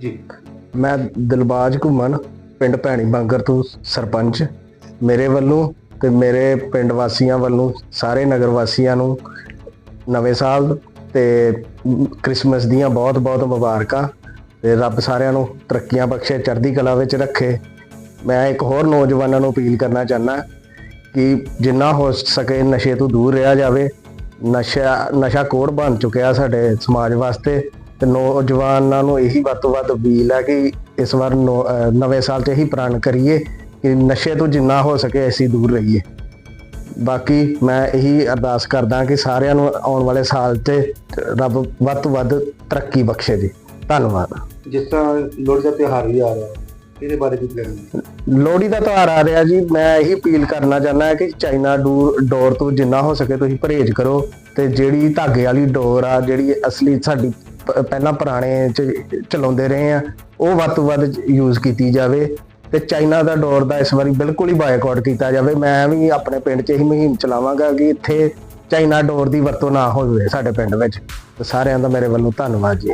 ਜੀ। ਮੈਂ ਦਿਲਬਾਜ ਘੁੰਮਣ, ਪਿੰਡ ਭੈਣੀ ਬੰਗਰ ਤੋਂ ਸਰਪੰਚ। ਮੇਰੇ ਵੱਲੋਂ ਤੇ ਮੇਰੇ ਪਿੰਡ ਵਾਸੀਆਂ ਵੱਲੋਂ, ਸਾਰੇ ਨਗਰ ਵਾਸੀਆਂ ਨੂੰ ਨਵੇਂ ਸਾਲ ਤੇ ਕ੍ਰਿਸਮਸ ਦੀਆਂ ਬਹੁਤ-ਬਹੁਤ ਮੁਬਾਰਕਾਂ ਤੇ ਰੱਬ ਸਾਰਿਆਂ ਨੂੰ ਤਰੱਕੀਆਂ ਬਖਸ਼ੇ, ਚੜ੍ਹਦੀ ਕਲਾ ਵਿੱਚ ਰੱਖੇ। ਮੈਂ ਇੱਕ ਹੋਰ ਨੌਜਵਾਨਾਂ ਨੂੰ ਅਪੀਲ ਕਰਨਾ ਚਾਹੁੰਦਾ ਕਿ ਜਿੰਨਾ ਹੋ ਸਕੇ ਨਸ਼ੇ ਤੋਂ ਦੂਰ ਰਿਹਾ ਜਾਵੇ। ਨਸ਼ਾ ਨਸ਼ਾ ਕੋੜ ਬਣ ਚੁੱਕਿਆ ਸਾਡੇ ਸਮਾਜ ਵਾਸਤੇ। ਤੇ ਨੌਜਵਾਨਾਂ ਨੂੰ ਇਹੀ ਵੱਧ ਤੋਂ ਵੱਧ ਅਪੀਲ ਹੈ ਕਿ ਇਸ ਵਾਰ ਨਵੇਂ ਸਾਲ 'ਚ ਇਹੀ ਪ੍ਰਣ ਕਰੀਏ ਕਿ ਨਸ਼ੇ ਤੋਂ ਜਿੰਨਾ ਹੋ ਸਕੇ ਅਸੀਂ ਦੂਰ ਰਹੀਏ। ਬਾਕੀ ਮੈਂ ਇਹੀ ਅਰਦਾਸ ਕਰਦਾ ਕਿ ਸਾਰਿਆਂ ਨੂੰ ਆਉਣ ਵਾਲੇ ਸਾਲ 'ਚ ਰੱਬ ਵੱਧ ਤੋਂ ਵੱਧ ਤਰੱਕੀ ਬਖਸ਼ੇ ਜੀ। ਧੰਨਵਾਦ। ਜਿਸ ਤਰ੍ਹਾਂ ਲੋਹੜੀ ਦਾ ਤਿਉਹਾਰ ਵੀ ਆ ਰਿਹਾ ਹੈ ਇਹਦੇ ਬਾਰੇ ਵੀ ਪਲਾਨ ਲੋਹੜੀ ਦਾ ਤਿਉਹਾਰ ਆ ਰਿਹਾ ਜੀ ਮੈਂ ਇਹੀ ਅਪੀਲ ਕਰਨਾ ਚਾਹੁੰਦਾ ਹਾਂ ਕਿ ਚਾਈਨਾ ਡੋਰ ਡੋਰ ਤੋਂ ਜਿੰਨਾ ਹੋ ਸਕੇ ਤੁਸੀਂ ਪਰਹੇਜ਼ ਕਰੋ ਤੇ ਜਿਹੜੀ ਧਾਗੇ ਵਾਲੀ ਡੋਰ ਆ ਜਿਹੜੀ ਅਸਲੀ ਸਾਡੀ ਪਹਿਲਾਂ ਪੁਰਾਣੇ ਚ ਚਲਾਉਂਦੇ ਰਹੇ ਆ ਉਹ ਵੱਧ ਤੋਂ ਵੱਧ ਯੂਜ਼ ਕੀਤੀ ਜਾਵੇ ਤੇ ਚਾਈਨਾ ਦਾ ਡੋਰ ਦਾ ਇਸ ਵਾਰੀ ਬਿਲਕੁਲ ਹੀ ਬਾਇਕਾਟ ਕੀਤਾ ਜਾਵੇ। ਮੈਂ ਵੀ ਆਪਣੇ ਪਿੰਡ 'ਚ ਇਹੀ ਮੁਹਿੰਮ ਚਲਾਵਾਂਗਾ ਕਿ ਇੱਥੇ ਚਾਈਨਾ ਡੋਰ ਦੀ ਵਰਤੋਂ ਨਾ ਹੋਵੇ ਸਾਡੇ ਪਿੰਡ ਵਿੱਚ। ਸਾਰਿਆਂ ਦਾ ਮੇਰੇ ਵੱਲੋਂ ਧੰਨਵਾਦ ਜੀ।